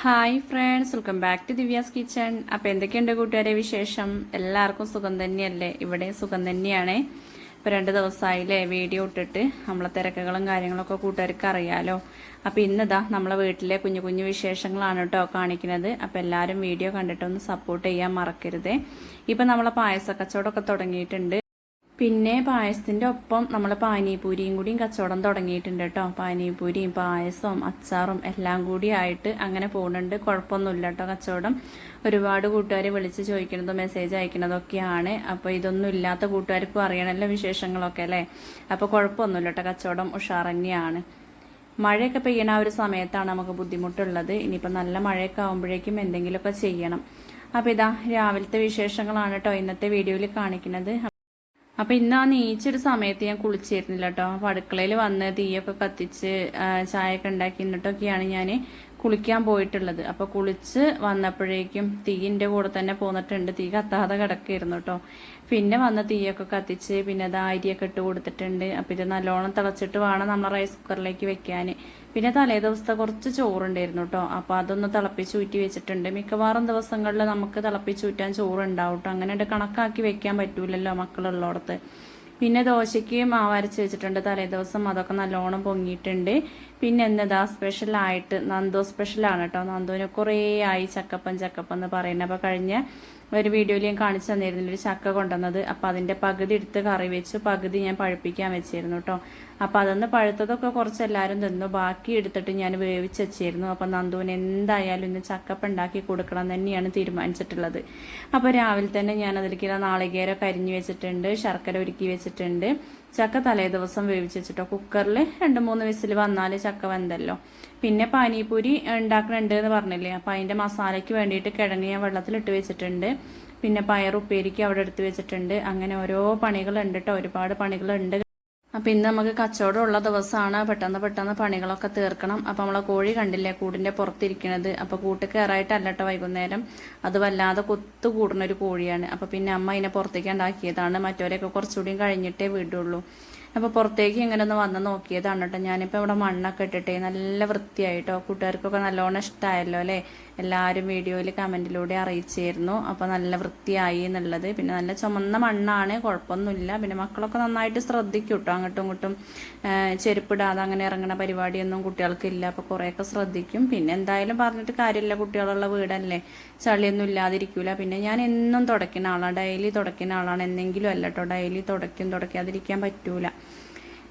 Hi friends welcome back to Divya's kitchen അപ്പോൾ എന്തൊക്കെയുണ്ട് കൂട്ടുകാരെ വിശേഷം? എല്ലാവർക്കും സുഖം തന്നെയല്ലേ? ഇവിടെ സുഖം തന്നെയാണ്. ഇപ്പോൾ രണ്ട് ദിവസമായില്ലേ വീഡിയോ ഇട്ടിട്ട് നമ്മളെ തിരക്കുകളും കാര്യങ്ങളൊക്കെ കൂട്ടുകാർക്ക് അറിയാലോ. അപ്പോൾ ഇന്നതാ നമ്മളെ വീട്ടിലെ കുഞ്ഞു കുഞ്ഞു വിശേഷങ്ങളാണ് കേട്ടോ കാണിക്കുന്നത്. അപ്പോൾ എല്ലാവരും വീഡിയോ കണ്ടിട്ടൊന്ന് സപ്പോർട്ട് ചെയ്യാൻ മറക്കരുതേ. ഇപ്പം നമ്മളെ പായസ കച്ചവടമൊക്കെ തുടങ്ങിയിട്ടുണ്ട്. പിന്നെ പായസത്തിന്റെ ഒപ്പം നമ്മൾ പാനിപൂരിയും കൂടിയും കച്ചവടം തുടങ്ങിയിട്ടുണ്ട് കേട്ടോ. പാനിപൂരിയും പായസവും അച്ചാറും എല്ലാം കൂടി ആയിട്ട് അങ്ങനെ പോകുന്നുണ്ട്. കുഴപ്പമൊന്നുമില്ല കേട്ടോ കച്ചവടം. ഒരുപാട് കൂട്ടുകാർ വിളിച്ച് ചോദിക്കുന്നതും മെസ്സേജ് അയക്കുന്നതൊക്കെയാണ്. അപ്പോൾ ഇതൊന്നും ഇല്ലാത്ത കൂട്ടുകാർക്കും അറിയണമല്ലോ വിശേഷങ്ങളൊക്കെ അല്ലേ? അപ്പോൾ കുഴപ്പമൊന്നുമില്ല കേട്ടോ കച്ചവടം ഉഷാർ മഴയൊക്കെ പെയ്യണ ആ ഒരു സമയത്താണ് നമുക്ക് ബുദ്ധിമുട്ടുള്ളത്. ഇനിയിപ്പോൾ നല്ല മഴയൊക്കെ ആകുമ്പോഴേക്കും എന്തെങ്കിലുമൊക്കെ ചെയ്യണം. അപ്പോൾ ഇതാ രാവിലത്തെ വിശേഷങ്ങളാണ് കേട്ടോ ഇന്നത്തെ വീഡിയോയിൽ കാണിക്കുന്നത്. അപ്പൊ ഇന്ന് ആ നീച്ചൊരു സമയത്ത് ഞാൻ കുളിച്ചിരുന്നില്ല കേട്ടോ അപ്പൊ അടുക്കളയിൽ വന്ന് തീയൊക്കെ കത്തിച്ച് ചായ ചായയൊക്കെ ഉണ്ടാക്കി എന്നിട്ടൊക്കെയാണ് ഞാൻ കുളിക്കാൻ പോയിട്ടുള്ളത്. അപ്പൊ കുളിച്ച് വന്നപ്പോഴേക്കും തീയിന്റെ കൂടെ തന്നെ പോന്നിട്ടുണ്ട്. തീ കത്താതെ കിടക്കായിരുന്നു കേട്ടോ പിന്നെ വന്ന തീയൊക്കെ കത്തിച്ച് പിന്നെ അത് അരിയൊക്കെ ഇട്ട് കൊടുത്തിട്ടുണ്ട്. അപ്പൊ ഇത് നല്ലോണം തിളച്ചിട്ട് വേണം നമ്മൾ റൈസ് കുക്കറിലേക്ക് വെക്കാൻ പിന്നെ തലേ ദിവസത്തെ കുറച്ച് ചോറുണ്ടായിരുന്നു കേട്ടോ അപ്പൊ അതൊന്ന് തിളപ്പിച്ച് ഊറ്റി വെച്ചിട്ടുണ്ട്. മിക്കവാറും ദിവസങ്ങളിൽ നമുക്ക് തിളപ്പിച്ച് ഊറ്റാൻ ചോറുണ്ടാവും കേട്ടോ അങ്ങനെ കണക്കാക്കി വെക്കാൻ പറ്റൂലല്ലോ മക്കളുള്ളടത്ത്. പിന്നെ ദോശയ്ക്ക് മാവ് വെച്ചിട്ടുണ്ട്. തലേ ദിവസം അതൊക്കെ നല്ലോണം പൊങ്ങിയിട്ടുണ്ട്. പിന്നെ എന്നതാ സ്പെഷ്യലായിട്ട് നന്ദോ സ്പെഷ്യലാണ് കേട്ടോ നന്ദുവിന് കുറേ ആയി ചക്കപ്പൻ ചക്കപ്പൻ എന്ന് പറയുന്നത്. അപ്പോൾ കഴിഞ്ഞ ഒരു വീഡിയോയിൽ ഞാൻ കാണിച്ചു തന്നിരുന്നില്ല ഒരു ചക്ക കൊണ്ടുവന്നത്. അപ്പോൾ അതിന്റെ പകുതി എടുത്ത് കറി വെച്ച്. പകുതി ഞാൻ പഴുപ്പിക്കാൻ വെച്ചിരുന്നു കേട്ടോ അപ്പോൾ അതൊന്ന് പഴുത്തതൊക്കെ കുറച്ച് എല്ലാവരും തന്നു. ബാക്കി എടുത്തിട്ട് ഞാൻ വേവിച്ച് വെച്ചിരുന്നു. അപ്പോൾ നന്ദുവിന് എന്തായാലും ഇന്ന് ചക്കപ്പ ഉണ്ടാക്കി കൊടുക്കണം തന്നെയാണ് തീരുമാനിച്ചിട്ടുള്ളത്. അപ്പോൾ രാവിലെ തന്നെ ഞാൻ അതിലേക്ക് നാളികേരം അരിഞ്ഞു വെച്ചിട്ടുണ്ട്. ശർക്കര ഒരുക്കി വെച്ചിട്ടുണ്ട്. ചക്ക തലേ ദിവസം വേവിച്ച് വെച്ചിട്ടോ. കുക്കറിൽ രണ്ട് മൂന്ന് വിസിൽ വന്നാൽ ചക്ക വെന്തല്ലോ. പിന്നെ പാനിപൂരി ഉണ്ടാക്കുന്നുണ്ട് എന്ന് പറഞ്ഞില്ലേ? അപ്പം അതിന്റെ മസാലയ്ക്ക് വേണ്ടിയിട്ട് കിഴങ്ങ് ഞാൻ വെള്ളത്തിലിട്ട് വെച്ചിട്ടുണ്ട്. പിന്നെ പയർ ഉപ്പേരിക്ക് അവിടെ എടുത്ത് വെച്ചിട്ടുണ്ട്. അങ്ങനെ ഓരോ പണികളുണ്ട് കേട്ടോ ഒരുപാട് പണികളുണ്ട്. അപ്പം ഇന്ന് നമുക്ക് കച്ചവടം ഉള്ള ദിവസമാണ്. പെട്ടെന്ന് പെട്ടെന്ന് പണികളൊക്കെ തീർക്കണം. അപ്പം നമ്മളെ കോഴി കണ്ടില്ലേ കൂടിന്റെ പുറത്തിരിക്കണത്. അപ്പോൾ കൂട്ട് കയറായിട്ടല്ല കേട്ടോ വൈകുന്നേരം. അത് വല്ലാതെ കൊത്തു കൂടുന്ന ഒരു കോഴിയാണ്. അപ്പോൾ പിന്നെ അമ്മ അതിനെ പുറത്തേക്ക് ഉണ്ടാക്കിയതാണ്. മറ്റവരെയൊക്കെ കുറച്ചുകൂടിയും കഴിഞ്ഞിട്ടേ വിടുള്ളൂ. അപ്പോൾ പുറത്തേക്ക് ഇങ്ങനെ ഒന്ന് വന്ന് നോക്കിയതാണ് കേട്ടോ ഞാനിപ്പോൾ ഇവിടെ മണ്ണൊക്കെ ഇട്ടിട്ടേ. നല്ല വൃത്തിയായിട്ടോ. കൂട്ടുകാർക്കൊക്കെ നല്ലോണം ഇഷ്ടമായല്ലോ അല്ലേ? എല്ലാവരും വീഡിയോയിൽ കമന്റിലൂടെ അറിയിച്ചിരുന്നു അപ്പോൾ നല്ല വൃത്തിയായി എന്നുള്ളത്. പിന്നെ നല്ല ചുമന്ന മണ്ണാണ്. കുഴപ്പമൊന്നുമില്ല. പിന്നെ മക്കളൊക്കെ നന്നായിട്ട് ശ്രദ്ധിക്കും കേട്ടോ അങ്ങോട്ടും ഇങ്ങോട്ടും ചെരുപ്പിടാതെ അങ്ങനെ ഇറങ്ങുന്ന പരിപാടിയൊന്നും കുട്ടികൾക്കില്ല. അപ്പോൾ കുറേയൊക്കെ ശ്രദ്ധിക്കും. പിന്നെ എന്തായാലും പറഞ്ഞിട്ട് കാര്യമില്ല. കുട്ടികളുള്ള വീടല്ലേ. ചളിയൊന്നും ഇല്ലാതിരിക്കൂല. പിന്നെ ഞാൻ എന്നും തുടയ്ക്കുന്ന ആളാണ്. ഡെയിലി തുടയ്ക്കുന്ന ആളാണ്. എന്തെങ്കിലും അല്ല കേട്ടോ ഡെയിലി തുടയ്ക്കും. തുടയ്ക്കാതിരിക്കാൻ പറ്റൂല.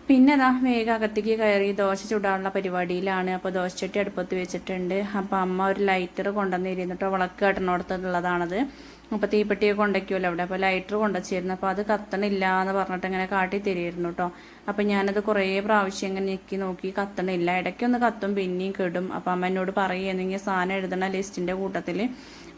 പിന്നെ അതാ വേഗം അകത്തേക്ക് കയറി ദോശ ചുടാനുള്ള പരിപാടിയിലാണ്. അപ്പോൾ ദോശച്ചട്ടി അടുപ്പത്ത് വെച്ചിട്ടുണ്ട്. അപ്പോൾ അമ്മ ഒരു ലൈറ്റർ കൊണ്ടുവന്നിരുന്നിട്ടോ വിളക്ക് കെട്ടണോടത്തുള്ളതാണത്. അപ്പോൾ തീപ്പെട്ടിയൊക്കെ കൊണ്ടുവയ്ക്കുമല്ലോ അവിടെ. അപ്പോൾ ലൈറ്റർ കൊണ്ടുവച്ചിരുന്നു. അപ്പോൾ അത് കത്തണില്ല എന്ന് പറഞ്ഞിട്ട് ഇങ്ങനെ കാട്ടി തരുമായിരുന്നു കേട്ടോ അപ്പോൾ ഞാനത് കുറേ പ്രാവശ്യം ഇങ്ങനെ ഞെക്കി നോക്കി. കത്തണില്ല. ഇടയ്ക്കൊന്ന് കത്തും പിന്നെയും കെടും. അപ്പോൾ അമ്മ എന്നോട് പറയുകയെന്നെങ്കിൽ സാധനം എഴുതണ ലിസ്റ്റിന്റെ കൂട്ടത്തിൽ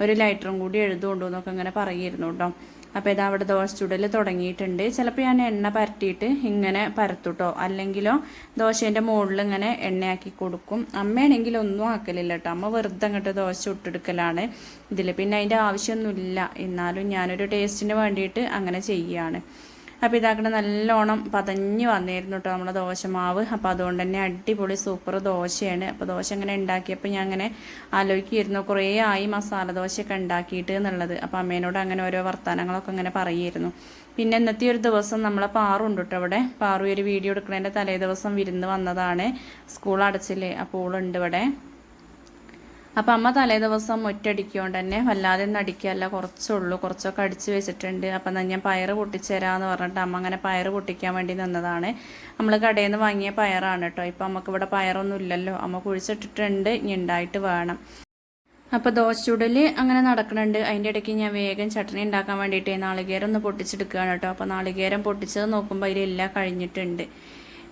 ഒരു ലൈറ്ററും കൂടി എഴുതുകൊണ്ടു എന്നൊക്കെ ഇങ്ങനെ പറയുമായിരുന്നു കേട്ടോ അപ്പോൾ ഇത് അവിടെ ദോശ ചുടൽ തുടങ്ങിയിട്ടുണ്ട്. ചിലപ്പോൾ ഞാൻ എണ്ണ പരട്ടിയിട്ട് ഇങ്ങനെ പരത്തുട്ടോ. അല്ലെങ്കിലോ ദോശേന്റെ മുകളിൽ ഇങ്ങനെ എണ്ണയാക്കി കൊടുക്കും. അമ്മയാണെങ്കിൽ ഒന്നും ആക്കലില്ല കേട്ടോ അമ്മ വെറുതെ അങ്ങോട്ട് ദോശ ചുട്ടെടുക്കലാണ് ഇതിൽ പിന്നെ അതിന്റെ ആവശ്യമൊന്നുമില്ല. എന്നാലും ഞാനൊരു ടേസ്റ്റിന് വേണ്ടിയിട്ട് അങ്ങനെ ചെയ്യുകയാണ് അപ്പോൾ ഇതാക്കണ നല്ലോണം പതഞ്ഞ് വന്നിരുന്നു കേട്ടോ നമ്മുടെ ദോശമാവ്. അപ്പോൾ അതുകൊണ്ട് തന്നെ അടിപൊളി സൂപ്പർ ദോശയാണ്. അപ്പോൾ ദോശ ഇങ്ങനെ ഉണ്ടാക്കിയപ്പോൾ ഞാൻ അങ്ങനെ ആലോചിക്കുമായിരുന്നു കുറേ ആയി മസാല ദോശയൊക്കെ ഉണ്ടാക്കിയിട്ട് എന്നുള്ളത്. അപ്പോൾ അമ്മേനോട് അങ്ങനെ ഓരോ വർത്തമാനങ്ങളൊക്കെ അങ്ങനെ പറയുമായിരുന്നു പിന്നെ ഇന്നത്തെ ഒരു ദിവസം നമ്മളെ പാറുണ്ട് കേട്ടോ അവിടെ. പാറു ഒരു വീഡിയോ എടുക്കുന്നതിന്റെ തലേ ദിവസം വിരുന്ന് വന്നതാണ്. സ്കൂൾ അടച്ചില്ലേ. അപ്പോൾ ഇവിടെ. അപ്പം അമ്മ തലേ ദിവസം ഒറ്റയടിക്കൊണ്ട് തന്നെ വല്ലാതെ ഒന്നും അടിക്കുകയല്ല കുറച്ചുള്ളൂ. കുറച്ചൊക്കെ അടിച്ച് വെച്ചിട്ടുണ്ട്. അപ്പം ഞാൻ പയറ് പൊട്ടിച്ചേരാന്ന് പറഞ്ഞിട്ട് അമ്മ അങ്ങനെ പയറ് പൊട്ടിക്കാൻ വേണ്ടി നിന്നതാണ്. നമ്മൾ കടയിൽ നിന്ന് വാങ്ങിയ പയറാണ് കേട്ടോ. ഇപ്പം നമുക്ക് ഇവിടെ പയറൊന്നും ഇല്ലല്ലോ. അമ്മ കുഴിച്ചിട്ടിട്ടുണ്ട്. ഇനി ഉണ്ടായിട്ട് വേണം. അപ്പോൾ ദോശ ചുടൽ അങ്ങനെ നടക്കുന്നുണ്ട് അതിന്റെ ഇടയ്ക്ക് ഞാൻ വേഗം ചട്ടണി ഉണ്ടാക്കാൻ വേണ്ടിയിട്ട് നാളികേരം ഒന്ന് പൊട്ടിച്ചെടുക്കുകയാണ് കേട്ടോ. അപ്പോൾ നാളികേരം പൊട്ടിച്ചത് നോക്കുമ്പോൾ അതിലെല്ലാം കഴിഞ്ഞിട്ടുണ്ട്.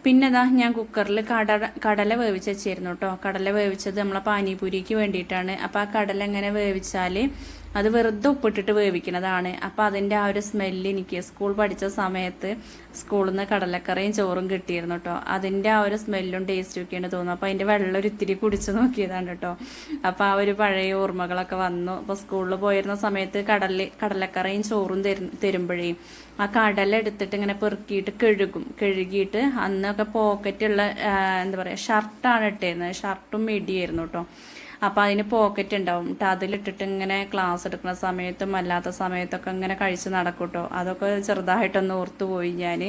പിന്നെ ഇതാ ഞാൻ കുക്കറിൽ കടല കടല വേവിച്ച് വെച്ചിരുന്നു കേട്ടോ കടല വേവിച്ചത് നമ്മളെ പാനിപൂരിക്ക് വേണ്ടിയിട്ടാണ്. അപ്പോൾ ആ കടല എങ്ങനെ വേവിച്ചാൽ അത് വെറുതെ ഉപ്പിട്ടിട്ട് വേവിക്കുന്നതാണ്. അപ്പോൾ അതിന്റെ ആ ഒരു സ്മെല്ല് എനിക്ക് സ്കൂൾ പഠിച്ച സമയത്ത് സ്കൂളിൽ നിന്ന് കടലക്കറിയും ചോറും കിട്ടിയിരുന്നു കേട്ടോ അതിന്റെ ആ ഒരു സ്മെല്ലും ടേസ്റ്റും ഒക്കെയാണ് തോന്നുന്നു. അപ്പോൾ അതിന്റെ വെള്ളം ഒരു ഇത്തിരി കുടിച്ച് നോക്കിയതാണ് കേട്ടോ അപ്പോൾ ആ ഒരു പഴയ ഓർമ്മകളൊക്കെ വന്നു. അപ്പോൾ സ്കൂളിൽ പോയിരുന്ന സമയത്ത് കടൽ കടലക്കറിയും ചോറും തരും തരുമ്പോഴേ ആ കടല എടുത്തിട്ട് ഇങ്ങനെ പെറുക്കിയിട്ട് കഴുകും. കഴുകിയിട്ട് അന്നൊക്കെ പോക്കറ്റുള്ള എന്താ പറയുക ഷർട്ടാണ് ഇട്ടിരുന്നത് ഷർട്ടും മിടിയായിരുന്നു കേട്ടോ അപ്പോൾ അതിന് പോക്കറ്റ് ഉണ്ടാവും. കേട്ടോ അതിലിട്ടിട്ട് ഇങ്ങനെ ക്ലാസ് എടുക്കുന്ന സമയത്തും അല്ലാത്ത സമയത്തൊക്കെ ഇങ്ങനെ കഴിച്ച് നടക്കൂട്ടോ. അതൊക്കെ ചെറുതായിട്ടൊന്ന് ഓർത്തു പോയി ഞാൻ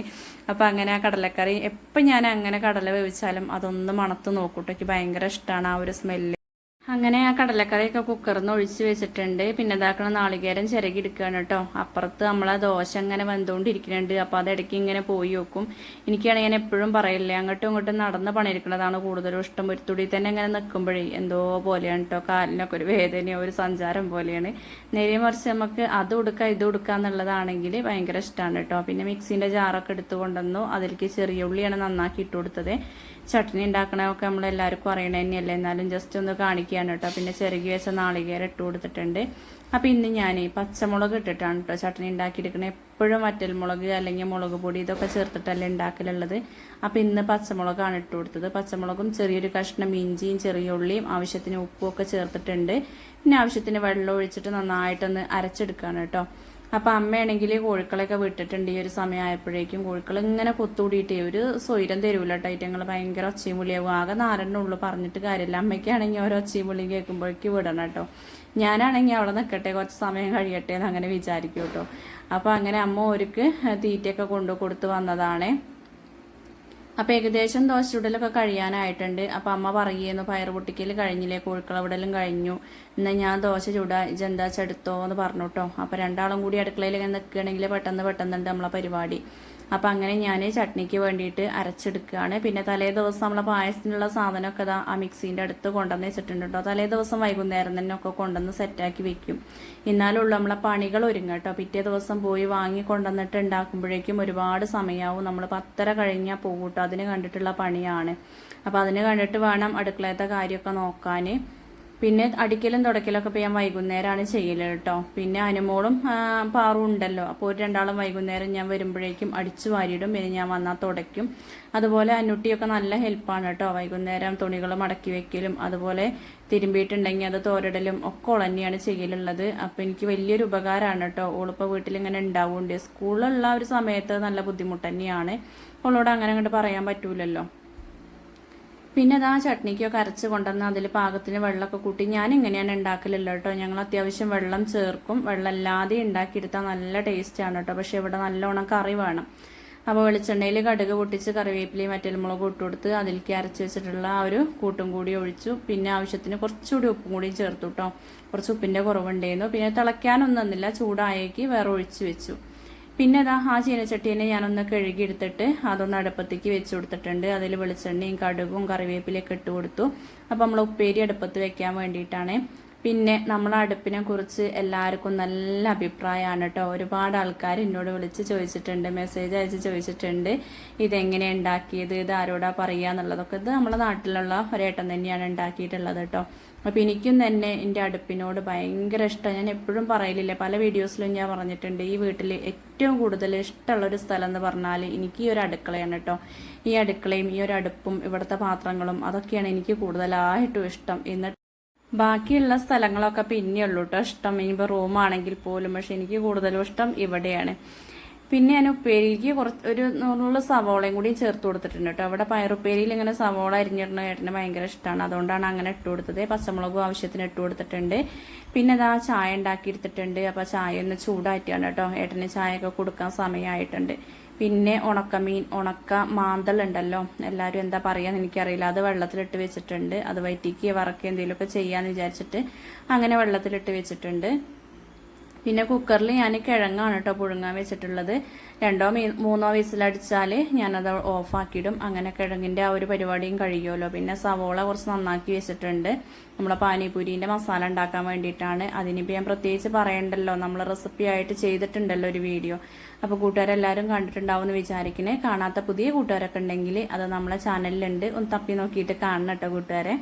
അപ്പോൾ അങ്ങനെ ആ കടലക്കറി എപ്പോൾ ഞാൻ അങ്ങനെ കടല വേവിച്ചാലും അതൊന്ന് മണത്ത് നോക്കൂട്ടോ. എനിക്ക് ഭയങ്കര ഇഷ്ടമാണ് ആ ഒരു സ്മെല്ല് അങ്ങനെ ആ കടലക്കറിയൊക്കെ കുക്കറിൽ നിന്ന് ഒഴിച്ച് വെച്ചിട്ടുണ്ട്. പിന്നെ ഇതാക്കണ നാളികേരം ചിരകി എടുക്കുകയാണ് കേട്ടോ അപ്പുറത്ത് നമ്മളെ ദോശ ഇങ്ങനെ വെന്തുകൊണ്ടിരിക്കുന്നുണ്ട്. അപ്പോൾ അത് ഇടയ്ക്ക് ഇങ്ങനെ പോയി നോക്കും എനിക്കാണെങ്കിൽ ഞാൻ എപ്പോഴും പറയില്ലേ. അങ്ങോട്ടും ഇങ്ങോട്ടും നടന്ന് പണിയെടുക്കുന്നതാണ് കൂടുതലും ഇഷ്ടം. ഒരു തുടി തന്നെ ഇങ്ങനെ നിൽക്കുമ്പോഴേ എന്തോ പോലെയാണ് കേട്ടോ കാലിനൊക്കെ ഒരു വേദനയോ ഒരു സഞ്ചാരം പോലെയാണ്. നേരെ മറിച്ച് നമുക്ക് അത് കൊടുക്കുക ഇത് കൊടുക്കുക എന്നുള്ളതാണെങ്കിൽ ഭയങ്കര ഇഷ്ടമാണ് കേട്ടോ പിന്നെ മിക്സിന്റെ ജാറൊക്കെ എടുത്ത് കൊണ്ടുവന്നു. അതിലേക്ക് ചെറിയ ഉള്ളിയാണ് നന്നാക്കി ഇട്ട് കൊടുത്തത്. ചട്നി ഉണ്ടാക്കണമൊക്കെ നമ്മളെല്ലാവർക്കും അറിയണ തന്നെയല്ലേ എന്നാലും ജസ്റ്റ് ഒന്ന് കാണിക്കുകയാണ് കേട്ടോ. പിന്നെ ചെറുകി വെച്ച നാളികേരം ഇട്ട് കൊടുത്തിട്ടുണ്ട്. അപ്പോൾ ഇന്ന് ഞാൻ പച്ചമുളക് ഇട്ടിട്ടാണ് കേട്ടോ ചട്ടണി ഉണ്ടാക്കിയെടുക്കണത് എപ്പോഴും വറ്റൽ മുളക് അല്ലെങ്കിൽ മുളക് പൊടി ഇതൊക്കെ ചേർത്തിട്ടല്ലേ ഉണ്ടാക്കലുള്ളത്. അപ്പോൾ ഇന്ന് പച്ചമുളകാണ് ഇട്ട് കൊടുത്തത്. പച്ചമുളകും ചെറിയൊരു കഷ്ണം ഇഞ്ചിയും ചെറിയ ഉള്ളിയും ആവശ്യത്തിന് ഉപ്പും ഒക്കെ ചേർത്തിട്ടുണ്ട്. പിന്നെ ആവശ്യത്തിന് വെള്ളം ഒഴിച്ചിട്ട് നന്നായിട്ടൊന്ന് അരച്ചെടുക്കുകയാണ് കേട്ടോ. അപ്പം അമ്മയാണെങ്കിൽ കോഴിക്കളൊക്കെ വിട്ടിട്ടുണ്ട് ഈ ഒരു സമയമായപ്പോഴേക്കും. കോഴിക്കൾ ഇങ്ങനെ കൊത്തുകൂടിയിട്ടേ ഒരു സ്വൈരം തരൂല കേട്ടോ ഭയങ്കര ഒച്ചയും വിളിയാവും. ആകെ നാരന്റെ പറഞ്ഞിട്ട് കാര്യമില്ല. അമ്മയ്ക്കാണെങ്കിൽ ഓരോ ഒച്ചയും വിളിയും കേൾക്കുമ്പോഴേക്ക് വിടണം കേട്ടോ. ഞാനാണെങ്കിൽ അവിടെ നിൽക്കട്ടെ കുറച്ച് സമയം കഴിയട്ടെ എന്ന് അങ്ങനെ വിചാരിക്കും കേട്ടോ. അങ്ങനെ അമ്മ ഒരുക്ക് തീറ്റയൊക്കെ കൊണ്ടു കൊടുത്തു വന്നതാണേ. അപ്പോൾ ഏകദേശം ദോശ ചുടലൊക്കെ കഴിയാനായിട്ടുണ്ട്. അപ്പോൾ അമ്മ പറയുന്നു പയർ പൊട്ടിക്കൽ കഴിഞ്ഞില്ലേ? കോഴിക്കളവിടലും കഴിഞ്ഞു. എന്നാൽ ഞാൻ ദോശ ചുടാ. ഇജെന്താ ചെടുത്തോ? എന്ന് പറഞ്ഞു കേട്ടോ അപ്പോൾ രണ്ടാളും കൂടി അടുക്കളയിൽ ഇങ്ങനെ നിൽക്കുകയാണെങ്കിൽ പെട്ടെന്ന് പെട്ടെന്നുണ്ട് നമ്മളെ പരിപാടി. അപ്പോൾ അങ്ങനെ ഞാൻ ചട്നിക്ക് വേണ്ടിയിട്ട് അരച്ചെടുക്കുകയാണ്. പിന്നെ തലേ ദിവസം നമ്മളെ പായസത്തിനുള്ള സാധനമൊക്കെ ഇതാ ആ മിക്സീന്റെ അടുത്ത് കൊണ്ടുവന്ന് വെച്ചിട്ടുണ്ട് തലേ ദിവസം വൈകുന്നേരം തന്നെ ഒക്കെ കൊണ്ടുവന്ന് സെറ്റാക്കി വെക്കും. എന്നാലുള്ള നമ്മളെ പണികൾ ഒരുങ്ങ കേട്ടോ. പിറ്റേ ദിവസം പോയി വാങ്ങി കൊണ്ടുവന്നിട്ട് ഉണ്ടാക്കുമ്പോഴേക്കും ഒരുപാട് സമയമാവും നമ്മൾ പത്തര കഴിഞ്ഞാൽ പോകും കേട്ടോ. അതിന് കണ്ടിട്ടുള്ള പണിയാണ്. അപ്പോൾ അതിന് കണ്ടിട്ട് വേണം അടുക്കളയത്തെ കാര്യമൊക്കെ നോക്കാൻ പിന്നെ അടിക്കലും തുടക്കലൊക്കെ ഇപ്പം ഞാൻ വൈകുന്നേരമാണ് ചെയ്യൽ കേട്ടോ. പിന്നെ അനുമോളും പാറും ഉണ്ടല്ലോ. അപ്പോൾ ഒരു രണ്ടാളും വൈകുന്നേരം ഞാൻ വരുമ്പോഴേക്കും അടിച്ചു വാരിയിടും. പിന്നെ ഞാൻ വന്നാൽ തുടയ്ക്കും. അതുപോലെ അന്നുട്ടിയൊക്കെ നല്ല ഹെൽപ്പാണ് കേട്ടോ. വൈകുന്നേരം തുണികൾ മടക്കി വെക്കലും അതുപോലെ തിരുമ്പിയിട്ടുണ്ടെങ്കിൽ അത് തോരടലും ഒക്കെ ഓൾ തന്നെയാണ് ചെയ്യലുള്ളത്. അപ്പോൾ എനിക്ക് വലിയൊരു ഉപകാരമാണ് കേട്ടോ. ഓളിപ്പോൾ വീട്ടിലിങ്ങനെ ഉണ്ടാവുന്നുണ്ട്. സ്കൂളിലുള്ള ഒരു സമയത്ത് നല്ല ബുദ്ധിമുട്ട് തന്നെയാണ്. ഓളോട് അങ്ങനെ അങ്ങോട്ട് പറയാൻ പറ്റൂലല്ലോ. പിന്നെ അത് ആ ചട്നിക്കൊക്കെ അരച്ച് കൊണ്ടുവന്ന് അതിൽ പാകത്തിന് വെള്ളമൊക്കെ കൂട്ടി. ഞാൻ ഇങ്ങനെയാണ് ഉണ്ടാക്കലില്ല കേട്ടോ. ഞങ്ങൾ അത്യാവശ്യം വെള്ളം ചേർക്കും. വെള്ളം അല്ലാതെ ഉണ്ടാക്കിയെടുത്താൽ നല്ല ടേസ്റ്റാണ് കേട്ടോ. പക്ഷേ ഇവിടെ നല്ലോണം കറി വേണം. അപ്പോൾ വെളിച്ചെണ്ണയിൽ കടുക് പൊട്ടിച്ച് കറിവേപ്പിലയും മറ്റൽമുളക് ഇട്ട് കൊടുത്ത് അതിലേക്ക് അരച്ച് വെച്ചിട്ടുള്ള ആ ഒരു കൂട്ടും കൂടി ഒഴിച്ചു. പിന്നെ ആവശ്യത്തിന് കുറച്ചുകൂടി ഉപ്പും കൂടി ചേർത്തു കേട്ടോ. കുറച്ച് ഉപ്പിന്റെ കുറവുണ്ടായിരുന്നു. പിന്നെ തിളയ്ക്കാനൊന്നും തന്നില്ല. ചൂടായേക്ക് വേറെ ഒഴിച്ച് വെച്ചു. പിന്നെ അതാ ആ ചീനച്ചട്ടീനെ ഞാനൊന്ന് കഴുകിയെടുത്തിട്ട് അതൊന്ന് അടുപ്പത്തേക്ക് വെച്ച് കൊടുത്തിട്ടുണ്ട്. അതിൽ വെളിച്ചെണ്ണയും കടുകും കറിവേപ്പിലൊക്കെ ഇട്ട് കൊടുത്തു. അപ്പോൾ നമ്മൾ ഉപ്പേരി അടുപ്പത്ത് വെക്കാൻ വേണ്ടിയിട്ടാണ്. പിന്നെ നമ്മളെ അടുപ്പിനെ കുറിച്ച് എല്ലാവർക്കും നല്ല അഭിപ്രായമാണ് കേട്ടോ. ഒരുപാട് ആൾക്കാർ എന്നോട് വിളിച്ച് ചോദിച്ചിട്ടുണ്ട് മെസ്സേജ് അയച്ച് ചോദിച്ചിട്ടുണ്ട്. ഇതെങ്ങനെ ഉണ്ടാക്കിയത്? ഇത് ആരോടാ പറയുക എന്നുള്ളതൊക്കെ ഇത് നമ്മുടെ നാട്ടിലുള്ള ഒരേട്ടൻ തന്നെയാണ് ഉണ്ടാക്കിയിട്ടുള്ളത് കേട്ടോ. അപ്പോൾ എനിക്കും തന്നെ എന്റെ അടുപ്പിനോട് ഭയങ്കര ഇഷ്ടം. ഞാൻ എപ്പോഴും പറയലില്ല. പല വീഡിയോസിലും ഞാൻ പറഞ്ഞിട്ടുണ്ട് ഈ വീട്ടിൽ ഏറ്റവും കൂടുതൽ ഇഷ്ടമുള്ള ഒരു സ്ഥലം എന്ന് പറഞ്ഞാൽ എനിക്ക് ഈ ഒരു അടുക്കളയാണ് കേട്ടോ. ഈ അടുക്കളയും ഈ ഒരു അടുപ്പും ഇവിടുത്തെ പാത്രങ്ങളും അതൊക്കെയാണ് എനിക്ക് കൂടുതലായിട്ടും ഇഷ്ടം. എന്നിട്ട് ബാക്കിയുള്ള സ്ഥലങ്ങളൊക്കെ പിന്നെയുള്ളൂ കേട്ടോ ഇഷ്ടം. ഇനിയിപ്പോൾ റൂമാണെങ്കിൽ പോലും പക്ഷെ എനിക്ക് കൂടുതലും ഇഷ്ടം ഇവിടെയാണ്. പിന്നെ ഞാൻ ഉപ്പേരിക്ക് കുറച്ച് ഒരു നൂറുള്ള സവോളയും കൂടി ചേർത്ത് കൊടുത്തിട്ടുണ്ട് കേട്ടോ. അവിടെ പയറുപ്പേരിയിൽ ഇങ്ങനെ സവോള അരിഞ്ഞിടുന്ന ഏട്ടന് ഭയങ്കര ഇഷ്ടമാണ് അതുകൊണ്ടാണ് അങ്ങനെ ഇട്ട് കൊടുത്തത്. പച്ചമുളകും ആവശ്യത്തിന് ഇട്ട് കൊടുത്തിട്ടുണ്ട്. പിന്നെ അതാ ചായ ഉണ്ടാക്കിയെടുത്തിട്ടുണ്ട് അപ്പോൾ ചായ ഒന്ന് ചൂടാറ്റിയാണ് കേട്ടോ. ഏട്ടന് ചായയൊക്കെ കൊടുക്കാൻ സമയമായിട്ടുണ്ട്. പിന്നെ ഉണക്കമീൻ ഉണക്ക മാന്തൽ ഉണ്ടല്ലോ. എല്ലാവരും എന്താ പറയാന്ന് എനിക്കറിയില്ല. അത് വെള്ളത്തിലിട്ട് വെച്ചിട്ടുണ്ട്. അത് വയറ്റിക്ക് വറക്കുക എന്തെങ്കിലുമൊക്കെ ചെയ്യാന്ന് വിചാരിച്ചിട്ട് അങ്ങനെ വെള്ളത്തിലിട്ട് വെച്ചിട്ടുണ്ട്. പിന്നെ കുക്കറിൽ ഞാൻ കിഴങ്ങാണ് കേട്ടോ പുഴുങ്ങാൻ വെച്ചിട്ടുള്ളത്. രണ്ടോ മൂന്നോ വിസിലടിച്ചാൽ ഞാനത് ഓഫാക്കിയിടും അങ്ങനെ കിഴങ്ങിന്റെ ആ ഒരു പരിപാടിയും കഴിയുമല്ലോ. പിന്നെ സവോള കുറച്ച് നന്നാക്കി വെച്ചിട്ടുണ്ട്. നമ്മളെ പാനിപൂരിന്റെ മസാല ഉണ്ടാക്കാൻ വേണ്ടിയിട്ടാണ്. അതിനിപ്പോൾ ഞാൻ പ്രത്യേകിച്ച് പറയണ്ടല്ലോ. നമ്മൾ റെസിപ്പി ആയിട്ട് ചെയ്തിട്ടുണ്ടല്ലോ ഒരു വീഡിയോ. അപ്പോൾ കൂട്ടുകാരെല്ലാവരും കണ്ടിട്ടുണ്ടാവും എന്ന് വിചാരിക്കണേ. കാണാത്ത പുതിയ കൂട്ടുകാരൊക്കെ ഉണ്ടെങ്കിൽ അത് നമ്മളെ ചാനലിലുണ്ട് ഒന്ന് തപ്പി നോക്കിയിട്ട് കാണണം കേട്ടോ കൂട്ടുകാരെ.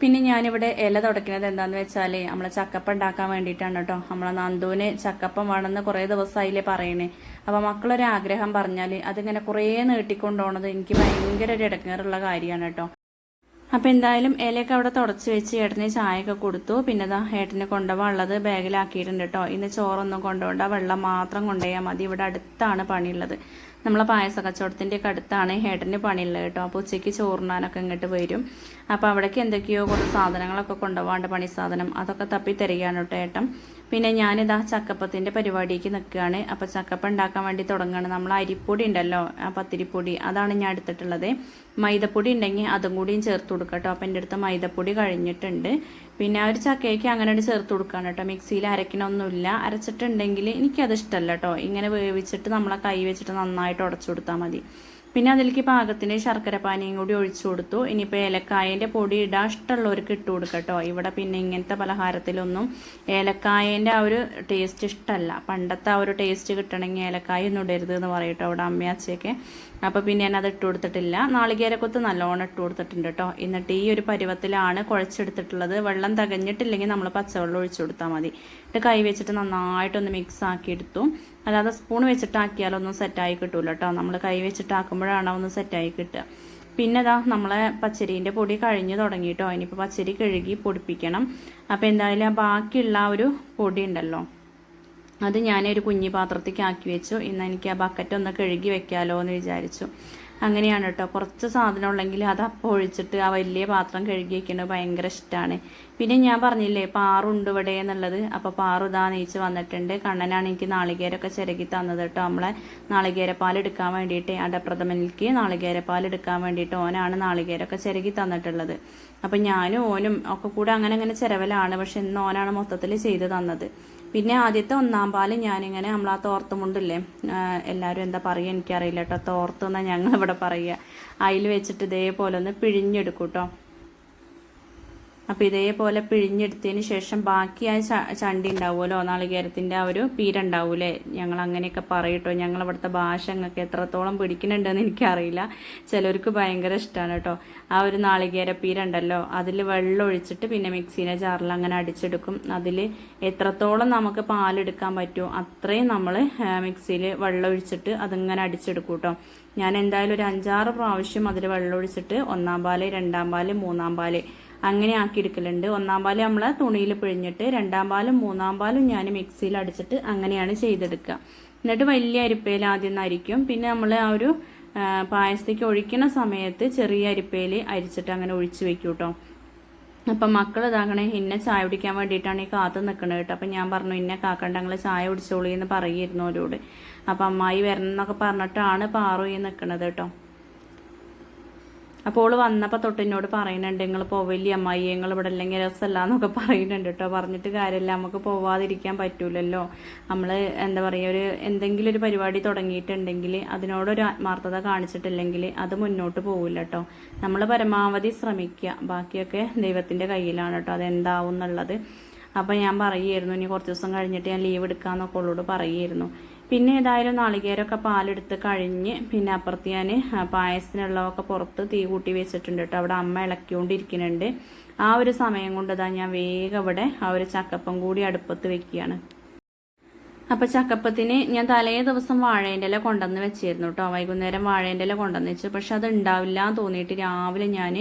പിന്നെ ഞാനിവിടെ ഇല തുടക്കുന്നത് എന്താന്ന് വെച്ചാൽ നമ്മളെ ചക്കപ്പ ഉണ്ടാക്കാൻ വേണ്ടിയിട്ടാണ് കേട്ടോ. നമ്മളെ നന്ദുവിന് ചക്കപ്പം വേണമെന്ന് കുറേ ദിവസമായില്ലേ പറയണേ. അപ്പോൾ മക്കളൊരു ആഗ്രഹം പറഞ്ഞാൽ അതിങ്ങനെ കുറേ നീട്ടിക്കൊണ്ടുപോണത് എനിക്ക് ഭയങ്കര ഒരു ഇടങ്ങേറുള്ള കാര്യമാണ് കേട്ടോ. അപ്പോൾ എന്തായാലും ഇലയൊക്കെ അവിടെ തുടച്ച് വെച്ച് ഏട്ടന് ചായയൊക്കെ കൊടുത്തു. പിന്നെ അതാ ഏട്ടനെ കൊണ്ടുപോകാനുള്ളത് ബാഗിലാക്കിയിട്ടുണ്ട് കേട്ടോ. ഇന്ന് ചോറൊന്നും കൊണ്ടുപോകണ്ട വെള്ളം മാത്രം കൊണ്ടുപോയാൽ മതി. ഇവിടെ അടുത്താണ് പണിയുള്ളത്. നമ്മളെ പായസ കച്ചവടത്തിന്റെ ഒക്കെ അടുത്താണ് ഹേട്ടന്റെ പണിയുള്ളത് കേട്ടോ. അപ്പോൾ ഉച്ചയ്ക്ക് ചോറിനാനൊക്കെ ഇങ്ങോട്ട് വരും. അപ്പോൾ അവിടേക്ക് എന്തൊക്കെയോ കുറച്ച് സാധനങ്ങളൊക്കെ കൊണ്ടുപോകാണ്ട് പണി സാധനം അതൊക്കെ തപ്പി തരികയാണ് കേട്ടോ ഏട്ടൻ. പിന്നെ ഞാനിതാ ചക്കപ്പത്തിന്റെ പരിപാടിക്ക് നിൽക്കുകയാണ്. അപ്പോൾ ചക്കപ്പ ഉണ്ടാക്കാൻ വേണ്ടി തുടങ്ങുകയാണ് നമ്മൾ അരിപ്പൊടി ഉണ്ടല്ലോ ആ പത്തിരിപ്പൊടി അതാണ് ഞാൻ എടുത്തിട്ടുള്ളത്. മൈദപ്പൊടി ഉണ്ടെങ്കിൽ അതും കൂടിയും ചേർത്ത് കൊടുക്കാം കേട്ടോ. അപ്പം എന്റെ അടുത്ത് മൈദപ്പൊടി കഴിഞ്ഞിട്ടുണ്ട്. പിന്നെ ആ ഒരു ചക്കയ്ക്ക് അങ്ങനെ ചേർത്ത് കൊടുക്കുകയാണ് കേട്ടോ. മിക്സിയിൽ അരയ്ക്കണമൊന്നുമില്ല. അരച്ചിട്ടുണ്ടെങ്കിൽ എനിക്കത് ഇഷ്ടമല്ല കേട്ടോ. ഇങ്ങനെ വേവിച്ചിട്ട് നമ്മളെ കൈ വെച്ചിട്ട് നന്നായിട്ട് ഉടച്ചു കൊടുത്താൽ മതി. പിന്നെ അതിലേക്ക് പാകത്തിന് ശർക്കര പാനിയും കൂടി ഒഴിച്ചു കൊടുത്തു. ഇനിയിപ്പോൾ ഏലക്കായന്റെ പൊടി ഇടാൻ ഇഷ്ടമുള്ളവർക്ക് ഇട്ട് കൊടുക്കട്ടോ. ഇവിടെ പിന്നെ ഇങ്ങനത്തെ പലഹാരത്തിലൊന്നും ഏലക്കായന്റെ ആ ഒരു ടേസ്റ്റ് ഇഷ്ടമല്ല പണ്ടത്തെ ആ ഒരു ടേസ്റ്റ് കിട്ടണമെങ്കിൽ ഏലക്കായ ഒന്നും ഇടരുത് എന്ന് പറയട്ടോ അവിടെ അമ്മയച്ചയൊക്കെ അപ്പോൾ പിന്നെ ഞാൻ അത് ഇട്ട് കൊടുത്തിട്ടില്ല. നാളികേരക്കൊത്ത് നല്ലോണം ഇട്ട് കൊടുത്തിട്ടുണ്ട് കേട്ടോ എന്നിട്ട് ഈ ഒരു പരുവത്തിലാണ് കുഴച്ചെടുത്തിട്ടുള്ളത്. വെള്ളം തികഞ്ഞിട്ടില്ലെങ്കിൽ നമ്മൾ പച്ചവെള്ളം ഒഴിച്ചു കൊടുത്താൽ മതി. എന്നിട്ട് കൈ വെച്ചിട്ട് നന്നായിട്ടൊന്ന് മിക്സ് ആക്കി എടുത്തു അല്ലാതെ സ്പൂൺ വെച്ചിട്ടാക്കിയാലൊന്നും സെറ്റായി കിട്ടൂല കേട്ടോ നമ്മൾ കൈ വെച്ചിട്ടാക്കുമ്പോഴാണ് ഒന്ന് സെറ്റായി കിട്ടുക. പിന്നെ ഇതാ നമ്മളെ പച്ചരീന്റെ പൊടി കഴിഞ്ഞ് തുടങ്ങിയിട്ടോ ഇനിയിപ്പോൾ പച്ചരി കഴുകി പൊടിപ്പിക്കണം. അപ്പോൾ എന്തായാലും ആ ബാക്കിയുള്ള ഒരു പൊടി ഉണ്ടല്ലോ. അത് ഞാനൊരു കുഞ്ഞി പാത്രത്തേക്ക് ആക്കി വെച്ചു. ഇന്ന് എനിക്ക് ആ ബക്കറ്റ് ഒന്ന് കഴുകി വെക്കാമല്ലോ എന്ന് വിചാരിച്ചു. അങ്ങനെയാണ് കേട്ടോ. കുറച്ച് സാധനം ഉള്ളെങ്കിൽ അത് അപ്പം ഒഴിച്ചിട്ട് ആ വലിയ പാത്രം കഴുകി വെക്കുന്നത് ഭയങ്കര ഇഷ്ടമാണ് പിന്നെ ഞാൻ പറഞ്ഞില്ലേ പാറുണ്ട് ഇവിടെ എന്നുള്ളത്. അപ്പോൾ പാറു ഇതാ നീച്ച് വന്നിട്ടുണ്ട്. കണ്ണനാണ് എനിക്ക് നാളികേരമൊക്കെ ചിരകി തന്നത് കേട്ടോ. നമ്മളെ നാളികേരപ്പാൽ എടുക്കാൻ വേണ്ടിയിട്ട് അടപ്രഥമനിലേക്ക് നാളികേരപ്പാൽ എടുക്കാൻ വേണ്ടിയിട്ട് ഓനാണ് നാളികേരമൊക്കെ ചിരകി തന്നിട്ടുള്ളത്. അപ്പം ഞാനും ഓനും ഒക്കെ കൂടെ അങ്ങനെ അങ്ങനെ ചിരവലാണ്. പക്ഷെ ഇന്ന് ഓനാണ് മൊത്തത്തിൽ ചെയ്ത് തന്നത്. പിന്നെ ആദ്യത്തെ ഒന്നാം പാൽ ഞാനിങ്ങനെ നമ്മൾ ആ തോർത്തുമുണ്ടില്ലേ എല്ലാവരും എന്താ പറയുക എനിക്കറിയില്ല കേട്ടോ തോർത്ത് എന്നാണ് ഞങ്ങൾ ഇവിടെ പറയുക. അതിൽ വെച്ചിട്ട് ഇതേപോലെ ഒന്ന് പിഴിഞ്ഞെടുക്കും കേട്ടോ. അപ്പോൾ ഇതേപോലെ പിഴിഞ്ഞെടുത്തതിന് ശേഷം ബാക്കിയായ ചണ്ടി ഉണ്ടാവുമല്ലോ നാളികേരത്തിന്റെ ആ ഒരു പീര ഉണ്ടാവൂലേ? ഞങ്ങൾ അങ്ങനെയൊക്കെ പറയട്ടോ. ഞങ്ങൾ ഇവിടുത്തെ ഭാഷ ഞങ്ങൾക്ക് എത്രത്തോളം പിടിക്കുന്നുണ്ടെന്ന് എനിക്കറിയില്ല. ചിലർക്ക് ഭയങ്കര ഇഷ്ടമാണ് കേട്ടോ. ആ ഒരു നാളികേര പീര ഉണ്ടല്ലോ അതിൽ വെള്ളം ഒഴിച്ചിട്ട് പിന്നെ മിക്സീനെ ജാറിൽ അങ്ങനെ അടിച്ചെടുക്കും. അതിൽ എത്രത്തോളം നമുക്ക് പാലെടുക്കാൻ പറ്റുമോ അത്രയും നമ്മൾ മിക്സിയിൽ വെള്ളം ഒഴിച്ചിട്ട് അതിങ്ങനെ അടിച്ചെടുക്കും കേട്ടോ. ഞാൻ എന്തായാലും ഒരു അഞ്ചാറ് പ്രാവശ്യം അതിൽ വെള്ളം ഒഴിച്ചിട്ട് ഒന്നാം പാൽ രണ്ടാം പാൽ മൂന്നാം പാൽ അങ്ങനെ ആക്കിയെടുക്കലുണ്ട്. ഒന്നാം പാൽ നമ്മൾ തുണിയിൽ പിഴിഞ്ഞിട്ട് രണ്ടാം പാലും മൂന്നാം പാലും ഞാൻ മിക്സിയിൽ അടിച്ചിട്ട് അങ്ങനെയാണ് ചെയ്തെടുക്കുക. എന്നിട്ട് വലിയ അരിപ്പയിൽ ആദ്യം അരിക്കും. പിന്നെ നമ്മൾ ആ ഒരു പായസത്തേക്ക് ഒഴിക്കുന്ന സമയത്ത് ചെറിയ അരിപ്പയിൽ അരിച്ചിട്ട് അങ്ങനെ ഒഴിച്ചു വെക്കും കേട്ടോ അപ്പം മക്കൾ ഇതാകണേ ഇന്നെ ചായ കുടിക്കാൻ വേണ്ടിയിട്ടാണ് ഈ കാത്ത് നിൽക്കുന്നത് കേട്ടോ. അപ്പം ഞാൻ പറഞ്ഞു ഇന്നെ കാക്കണ്ട ഞങ്ങൾ ചായ കുടിച്ചോളി എന്ന് പറയുമായിരുന്നു അവരോട്. അപ്പം അമ്മായി വരണം എന്നൊക്കെ പറഞ്ഞിട്ടാണ് പാറു ഈ നിൽക്കുന്നത് കേട്ടോ. അപ്പോൾ ഓൾ വന്നപ്പോൾ തൊട്ട് എന്നോട് പറയുന്നുണ്ട് നിങ്ങൾ പോവില്ലേ അമ്മായി നിങ്ങൾ ഇവിടെ അല്ലെങ്കിൽ രസമല്ല എന്നൊക്കെ പറയുന്നുണ്ട് കേട്ടോ പറഞ്ഞിട്ട് കാര്യമില്ല നമുക്ക് പോവാതിരിക്കാൻ പറ്റൂലല്ലോ. നമ്മൾ എന്താ പറയുക ഒരു എന്തെങ്കിലും ഒരു പരിപാടി തുടങ്ങിയിട്ടുണ്ടെങ്കിൽ അതിനോടൊരു ആത്മാർത്ഥത കാണിച്ചിട്ടില്ലെങ്കിൽ അത് മുന്നോട്ട് പോവില്ല കേട്ടോ നമ്മൾ പരമാവധി ശ്രമിക്കുക. ബാക്കിയൊക്കെ ദൈവത്തിന്റെ കയ്യിലാണ് കേട്ടോ അതെന്താവും എന്നുള്ളത് അപ്പോൾ ഞാൻ പറയുമായിരുന്നു ഇനി കുറച്ച് ദിവസം കഴിഞ്ഞിട്ട് ഞാൻ ലീവ് എടുക്കാമെന്നൊക്കെ ഉള്ളോട് പറയുമായിരുന്നു. പിന്നെ ഏതായാലും നാളികേരമൊക്കെ പാലെടുത്ത് കഴിഞ്ഞ് പിന്നെ അപ്പുറത്ത് ഞാൻ പായസത്തിനുള്ളതൊക്കെ പുറത്ത് തീ കൂട്ടി വെച്ചിട്ടുണ്ട് കേട്ടോ. അവിടെ അമ്മ ഇളക്കിക്കൊണ്ടിരിക്കുന്നുണ്ട്. ആ ഒരു സമയം കൊണ്ട് ഞാൻ വേഗം അവിടെ ആ ഒരു ചക്കപ്പം കൂടി അടുപ്പത്ത് വെക്കുകയാണ്. അപ്പോൾ ചക്കപ്പത്തിന് ഞാൻ തലേ ദിവസം വാഴേന്റെ ഇല കൊണ്ടുവന്ന് വെച്ചിരുന്നു കേട്ടോ. വൈകുന്നേരം വാഴേന്റെ ഇല കൊണ്ടുവന്ന് വെച്ചു. പക്ഷെ അത് ഉണ്ടാവില്ല എന്ന് തോന്നിയിട്ട് രാവിലെ ഞാൻ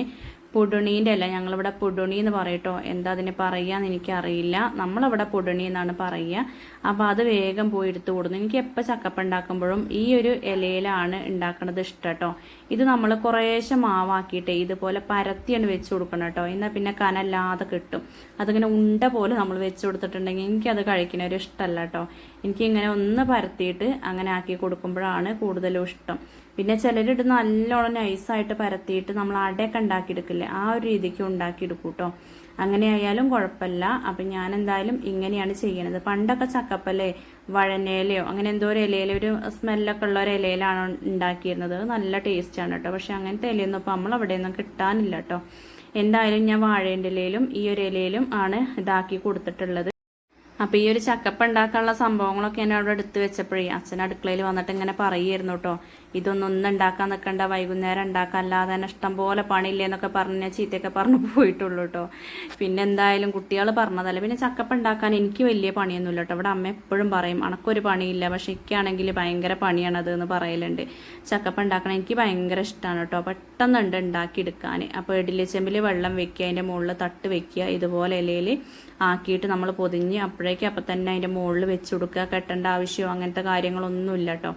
പുടുണീന്റെ അല്ല ഞങ്ങളിവിടെ പുടുണി എന്ന് പറയട്ടോ. എന്താ അതിന് പറയുകയെന്ന് എനിക്കറിയില്ല. നമ്മളവിടെ പുടുണി എന്നാണ് പറയുക. അപ്പോൾ അത് വേഗം പോയി എടുത്തു കൊടുക്കുന്നു എനിക്ക് എപ്പോൾ ചക്കപ്പ ഉണ്ടാക്കുമ്പോഴും ഈ ഒരു ഇലയിലാണ് ഉണ്ടാക്കുന്നത് ഇഷ്ടം കേട്ടോ ഇത് നമ്മൾ കുറേശ്ശെ മാവാക്കിയിട്ട് ഇതുപോലെ പരത്തിയാണ് വെച്ച് കൊടുക്കണം കേട്ടോ. എന്നാൽ പിന്നെ കനല്ലാതെ കിട്ടും. അതിങ്ങനെ ഉണ്ട പോലെ നമ്മൾ വെച്ച് കൊടുത്തിട്ടുണ്ടെങ്കിൽ എനിക്കത് കഴിക്കുന്ന ഒരു ഇഷ്ടമല്ല കേട്ടോ. എനിക്കിങ്ങനെ ഒന്ന് പരത്തിയിട്ട് അങ്ങനെ ആക്കി കൊടുക്കുമ്പോഴാണ് കൂടുതലും ഇഷ്ടം. പിന്നെ ചിലരിട്ട് നല്ലോണം നൈസായിട്ട് പരത്തിയിട്ട് നമ്മൾ അടയൊക്കെ ഉണ്ടാക്കിയെടുക്കില്ലേ? ആ ഒരു രീതിക്ക് ഉണ്ടാക്കിയെടുക്കും കേട്ടോ അങ്ങനെ ആയാലും കുഴപ്പമില്ല. അപ്പം ഞാൻ എന്തായാലും ഇങ്ങനെയാണ് ചെയ്യണത്. പണ്ടൊക്കെ ചക്കപ്പല്ലേ വഴനയിലയോ അങ്ങനെ എന്തോ ഒരു ഇലയിലോ ഒരു സ്മെല്ലൊക്കെ ഉള്ള ഒരു ഇലയിലാണ് ഉണ്ടാക്കിയിരുന്നത്. നല്ല ടേസ്റ്റാണ് കേട്ടോ പക്ഷെ അങ്ങനത്തെ ഇലയൊന്നും ഇപ്പം നമ്മൾ അവിടെയൊന്നും കിട്ടാനില്ല കേട്ടോ എന്തായാലും ഞാൻ വാഴേന്റെ ഇലയിലും ഈ ഒരു ഇലയിലും ആണ് ഇതാക്കി കൊടുത്തിട്ടുള്ളത്. അപ്പോൾ ഈ ഒരു ചക്കപ്പ ഉണ്ടാക്കാനുള്ള സംഭവങ്ങളൊക്കെ ഞാൻ അവിടെ എടുത്ത് വെച്ചപ്പോഴേ അച്ഛൻ അടുക്കളയിൽ വന്നിട്ട് ഇങ്ങനെ പറയുമായിരുന്നു കേട്ടോ ഇതൊന്നും ഒന്നും ഉണ്ടാക്കാൻ നിൽക്കണ്ട വൈകുന്നേരം ഉണ്ടാക്കാൻ അല്ലാതെ തന്നെ ഇഷ്ടംപോലെ പോലെ പണിയില്ലേ എന്നൊക്കെ പറഞ്ഞ് ചീത്തയൊക്കെ പറഞ്ഞു പോയിട്ടുള്ളൂ കേട്ടോ പിന്നെ എന്തായാലും കുട്ടികൾ പറഞ്ഞതല്ല. പിന്നെ ചക്കപ്പ ഉണ്ടാക്കാൻ എനിക്ക് വലിയ പണിയൊന്നുമില്ല കേട്ടോ ഇവിടെ അമ്മ എപ്പോഴും പറയും അണക്കൊരു പണിയില്ല പക്ഷെ എനിക്കാണെങ്കിൽ ഭയങ്കര പണിയാണത് എന്ന് പറയലുണ്ട്. ചക്കപ്പ ഉണ്ടാക്കണം എനിക്ക് ഭയങ്കര ഇഷ്ടമാണ് കേട്ടോ പെട്ടെന്നുണ്ട് ഉണ്ടാക്കിയെടുക്കാൻ. അപ്പോൾ ഇഡ്ഡലി വെള്ളം വെക്കുക അതിന്റെ മുകളിൽ തട്ട് വെക്കുക ഇതുപോലെ ഇലയിൽ ആക്കിയിട്ട് നമ്മൾ പൊതിഞ്ഞ് അപ്പോഴേക്കും അപ്പം തന്നെ അതിന്റെ മുകളിൽ വെച്ച് കൊടുക്കുക കെട്ടേണ്ട ആവശ്യമോ അങ്ങനത്തെ കാര്യങ്ങളൊന്നുമില്ല കേട്ടോ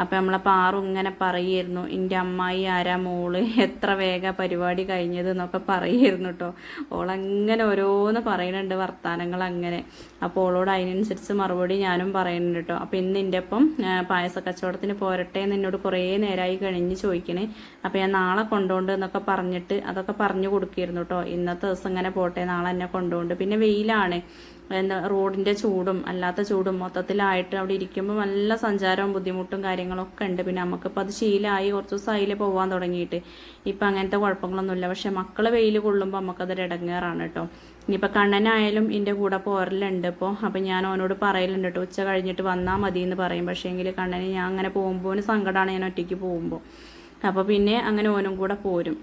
അപ്പം നമ്മളെ പാറു ഇങ്ങനെ പറയായിരുന്നു എന്റെ അമ്മായി ആരാ മോൾ? എത്ര വേഗ പരിപാടി കഴിഞ്ഞത്? എന്നൊക്കെ പറയായിരുന്നു കേട്ടോ ഓളങ്ങനെ ഓരോന്ന് പറയുന്നുണ്ട് വർത്താനങ്ങൾ അങ്ങനെ. അപ്പോൾ ഓളോട് അതിനനുസരിച്ച് മറുപടി ഞാനും പറയുന്നുണ്ട് കേട്ടോ അപ്പം ഇന്ന് എന്റെ ഒപ്പം പായസ കച്ചവടത്തിന് പോരട്ടെ എന്ന് എന്നോട് കുറേ നേരമായി കഴിഞ്ഞ് ചോദിക്കണേ. അപ്പം ഞാൻ നാളെ കൊണ്ടുകൊണ്ട് എന്നൊക്കെ പറഞ്ഞിട്ട് അതൊക്കെ പറഞ്ഞു കൊടുക്കായിരുന്നു കേട്ടോ ഇന്നത്തെ ദിവസം ഇങ്ങനെ പോട്ടെ നാളെ എന്നെ കൊണ്ടുപോണ്ട് പിന്നെ വെയിലാണ്. എന്താ റോഡിന്റെ ചൂടും അല്ലാത്ത ചൂടും മൊത്തത്തിലായിട്ട് അവിടെ ഇരിക്കുമ്പോൾ നല്ല സഞ്ചാരവും ബുദ്ധിമുട്ടും കാര്യങ്ങളൊക്കെ ഉണ്ട്. പിന്നെ നമുക്കിപ്പോൾ അത് ശീലമായി കുറച്ച് ദിവസമായില്ലേ പോകാൻ തുടങ്ങിയിട്ട്. ഇപ്പം അങ്ങനത്തെ കുഴപ്പങ്ങളൊന്നുമില്ല. പക്ഷെ മക്കളെ വെയിൽ കൊള്ളുമ്പോൾ നമുക്കതൊരു ഇടങ്ങേറാണ് കേട്ടോ. ഇനിയിപ്പോൾ കണ്ണനായാലും എന്റെ കൂടെ പോരലുണ്ട് ഇപ്പോൾ അപ്പം ഞാൻ അവനോട് പറയലുണ്ട് കേട്ടോ ഉച്ച കഴിഞ്ഞിട്ട് വന്നാൽ മതി എന്ന് പറയും. പക്ഷേ എങ്കിൽ കണ്ണന് ഞാൻ അങ്ങനെ പോകുമ്പോൾ സങ്കടമാണ് ഞാൻ ഒറ്റയ്ക്ക് പോകുമ്പോൾ അപ്പോൾ പിന്നെ അങ്ങനെ ഓനും കൂടെ പോരും.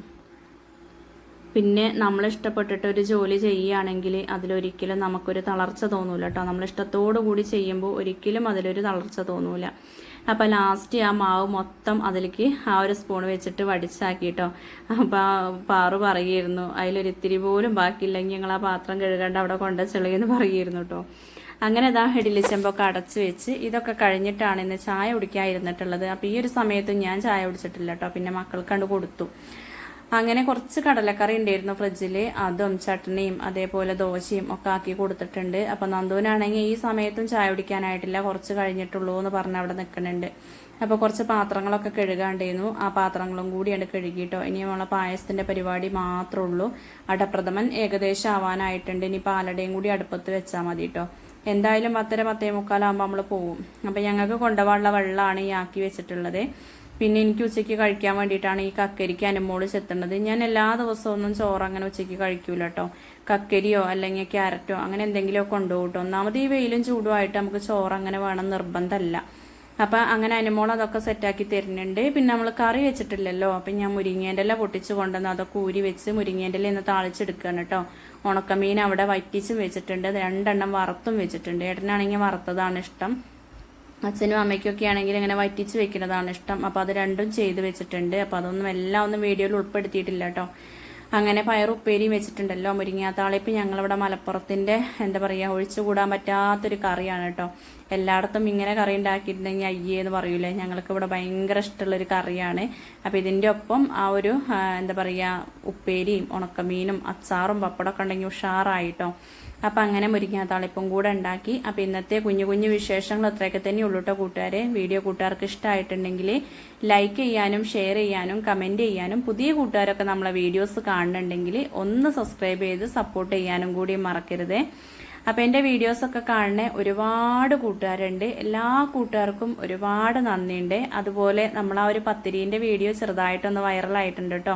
പിന്നെ നമ്മൾ ഇഷ്ടപ്പെട്ടിട്ട് ഒരു ജോലി ചെയ്യുകയാണെങ്കിൽ അതിലൊരിക്കലും നമുക്കൊരു തളർച്ച തോന്നൂല കേട്ടോ നമ്മൾ ഇഷ്ടത്തോടു കൂടി ചെയ്യുമ്പോൾ ഒരിക്കലും അതിലൊരു തളർച്ച തോന്നൂല. അപ്പോൾ ലാസ്റ്റ് ആ മാവ് മൊത്തം അതിലേക്ക് ആ ഒരു സ്പൂൺ വെച്ചിട്ട് വടിച്ചാക്കി കേട്ടോ അപ്പോൾ പാറു പറയുമായിരുന്നു അതിലൊരിത്തിരി പോലും ബാക്കിയില്ലെങ്കിൽ ഞങ്ങൾ ആ പാത്രം കഴുകേണ്ട അവിടെ കൊണ്ട ചെളിയെന്ന് പറയുമായിരുന്നു കേട്ടോ അങ്ങനെ ഇതാ ഇഡ്ഡലി അടച്ച് വെച്ച് ഇതൊക്കെ കഴിഞ്ഞിട്ടാണ് ഇന്ന് ചായ കുടിക്കാതിരുന്നിട്ടുള്ളത്. അപ്പോൾ ഈ ഒരു സമയത്ത് ഞാൻ ചായ കുടിച്ചിട്ടില്ല കേട്ടോ പിന്നെ മക്കൾക്കണ്ട് കൊടുത്തു. അങ്ങനെ കുറച്ച് കടലക്കറി ഉണ്ടായിരുന്നു ഫ്രിഡ്ജിൽ അതും ചട്നിയും അതേപോലെ ദോശയും ഒക്കെ ആക്കി കൊടുത്തിട്ടുണ്ട്. അപ്പം നന്ദുവിനാണെങ്കിൽ ഈ സമയത്തും ചായ കുടിക്കാനായിട്ടില്ല. കുറച്ച് കഴിഞ്ഞിട്ടുള്ളൂ എന്ന് പറഞ്ഞ് അവിടെ നിൽക്കുന്നുണ്ട്. അപ്പോൾ കുറച്ച് പാത്രങ്ങളൊക്കെ കഴുകാണ്ടായിരുന്നു. ആ പാത്രങ്ങളും കൂടിയാണ് കഴുകിയിട്ടോ. ഇനി നമ്മളെ പായസത്തിന്റെ പരിപാടി മാത്രമേ ഉള്ളൂ. അടപ്രഥമൻ ഏകദേശം ആവാനായിട്ടുണ്ട്. ഇനി പാലടയും കൂടി അടുപ്പത്ത് വെച്ചാൽ മതി കേട്ടോ. എന്തായാലും പത്തര പത്തേ മുക്കാലാകുമ്പോൾ നമ്മൾ പോവും. അപ്പം ഞങ്ങൾക്ക് കൊണ്ടുപോകാനുള്ള വെള്ളമാണ് ഈ ആക്കി വെച്ചിട്ടുള്ളത്. പിന്നെ എനിക്ക് ഉച്ചയ്ക്ക് കഴിക്കാൻ വേണ്ടിയിട്ടാണ് ഈ കക്കരിക്ക് അനുമോൾ ചെത്തുന്നത്. ഞാൻ എല്ലാ ദിവസവും ഒന്നും ചോറ് അങ്ങനെ ഉച്ചയ്ക്ക് കഴിക്കൂല കേട്ടോ കക്കരിയോ അല്ലെങ്കിൽ ക്യാരറ്റോ അങ്ങനെ എന്തെങ്കിലുമൊക്കെ കൊണ്ടുപോകട്ടോ കേട്ടോ ഒന്നാമത് ഈ വെയിലും ചൂടുമായിട്ട് നമുക്ക് ചോറ് അങ്ങനെ വേണം നിർബന്ധമല്ല. അപ്പം അങ്ങനെ അനുമോൾ അതൊക്കെ സെറ്റാക്കി തരുന്നുണ്ട്. പിന്നെ നമ്മൾ കറി വെച്ചിട്ടില്ലല്ലോ. അപ്പം ഞാൻ മുരിങ്ങേന്റെ ഇല പൊട്ടിച്ച് കൊണ്ടുവന്ന് അതൊക്കെ ഊരി വെച്ച് മുരിങ്ങേന്റെ ഇന്ന് താളിച്ചെടുക്കുകയാണ് കേട്ടോ ഉണക്കമീൻ അവിടെ വറ്റിച്ചും വെച്ചിട്ടുണ്ട്. രണ്ടെണ്ണം വറുത്തും വെച്ചിട്ടുണ്ട്. ഏട്ടനാണെങ്കിൽ വറുത്തതാണ് ഇഷ്ടം. അച്ഛനും അമ്മയ്ക്കൊക്കെ ആണെങ്കിൽ ഇങ്ങനെ വറ്റിച്ച് വെക്കുന്നതാണ് ഇഷ്ടം. അപ്പോൾ അത് രണ്ടും ചെയ്ത് വെച്ചിട്ടുണ്ട്. അപ്പോൾ അതൊന്നും എല്ലാം ഒന്നും വീഡിയോയിൽ ഉൾപ്പെടുത്തിയിട്ടില്ല കേട്ടോ അങ്ങനെ പയർ ഉപ്പേരിയും വെച്ചിട്ടുണ്ടല്ലോ. മുരിങ്ങാത്താളിപ്പ് ഞങ്ങളിവിടെ മലപ്പുറത്തിന്റെ എന്താ പറയുക ഒഴിച്ചുകൂടാൻ പറ്റാത്തൊരു കറിയാണ് കേട്ടോ എല്ലായിടത്തും ഇങ്ങനെ കറി ഉണ്ടാക്കിയിട്ടുണ്ടെങ്കിൽ അയ്യേ എന്ന് പറയൂലേ. ഞങ്ങൾക്ക് ഇവിടെ ഭയങ്കര ഇഷ്ടമുള്ളൊരു കറിയാണ്. അപ്പോൾ ഇതിന്റെ ഒപ്പം ആ ഒരു എന്താ പറയുക ഉപ്പേരിയും ഉണക്കമീനും അച്ചാറും പപ്പടമൊക്കെ ഉണ്ടെങ്കിൽ ഉഷാറായിട്ടോ അപ്പം അങ്ങനെ മുരിങ്ങാത്താളിപ്പും കൂടെ ഉണ്ടാക്കി. അപ്പം ഇന്നത്തെ കുഞ്ഞു കുഞ്ഞു വിശേഷങ്ങൾ അത്രയൊക്കെ തന്നെ ഉള്ളൂ കൂട്ടുകാരെ. വീഡിയോ കൂട്ടുകാർക്ക് ഇഷ്ടമായിട്ടുണ്ടെങ്കിൽ ലൈക്ക് ചെയ്യാനും ഷെയർ ചെയ്യാനും കമന്റ് ചെയ്യാനും പുതിയ കൂട്ടുകാരൊക്കെ നമ്മളെ വീഡിയോസ് കാണുന്നുണ്ടെങ്കിൽ ഒന്ന് സബ്സ്ക്രൈബ് ചെയ്ത് സപ്പോർട്ട് ചെയ്യാനും കൂടി മറക്കരുതേ. അപ്പം എന്റെ വീഡിയോസൊക്കെ കാണുന്ന ഒരുപാട് കൂട്ടുകാരുണ്ട്. എല്ലാ കൂട്ടുകാർക്കും ഒരുപാട് നന്ദിയുണ്ട്. അതുപോലെ നമ്മൾ ആ ഒരു പത്തിരീന്റെ വീഡിയോ ചെറുതായിട്ടൊന്ന് വൈറലായിട്ടുണ്ട് കേട്ടോ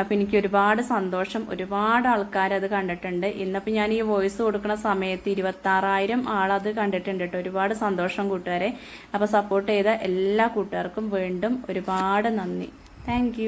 അപ്പം എനിക്ക് ഒരുപാട് സന്തോഷം. ഒരുപാട് ആൾക്കാർ അത് കണ്ടിട്ടുണ്ട്. ഇന്നിപ്പോൾ ഞാൻ ഈ വോയിസ് കൊടുക്കുന്ന സമയത്ത് ഇരുപത്താറായിരം ആളത് കണ്ടിട്ടുണ്ട് കേട്ടോ. ഒരുപാട് സന്തോഷം കൂട്ടുകാരെ. അപ്പോൾ സപ്പോർട്ട് ചെയ്ത എല്ലാ കൂട്ടുകാർക്കും വീണ്ടും ഒരുപാട് നന്ദി. താങ്ക്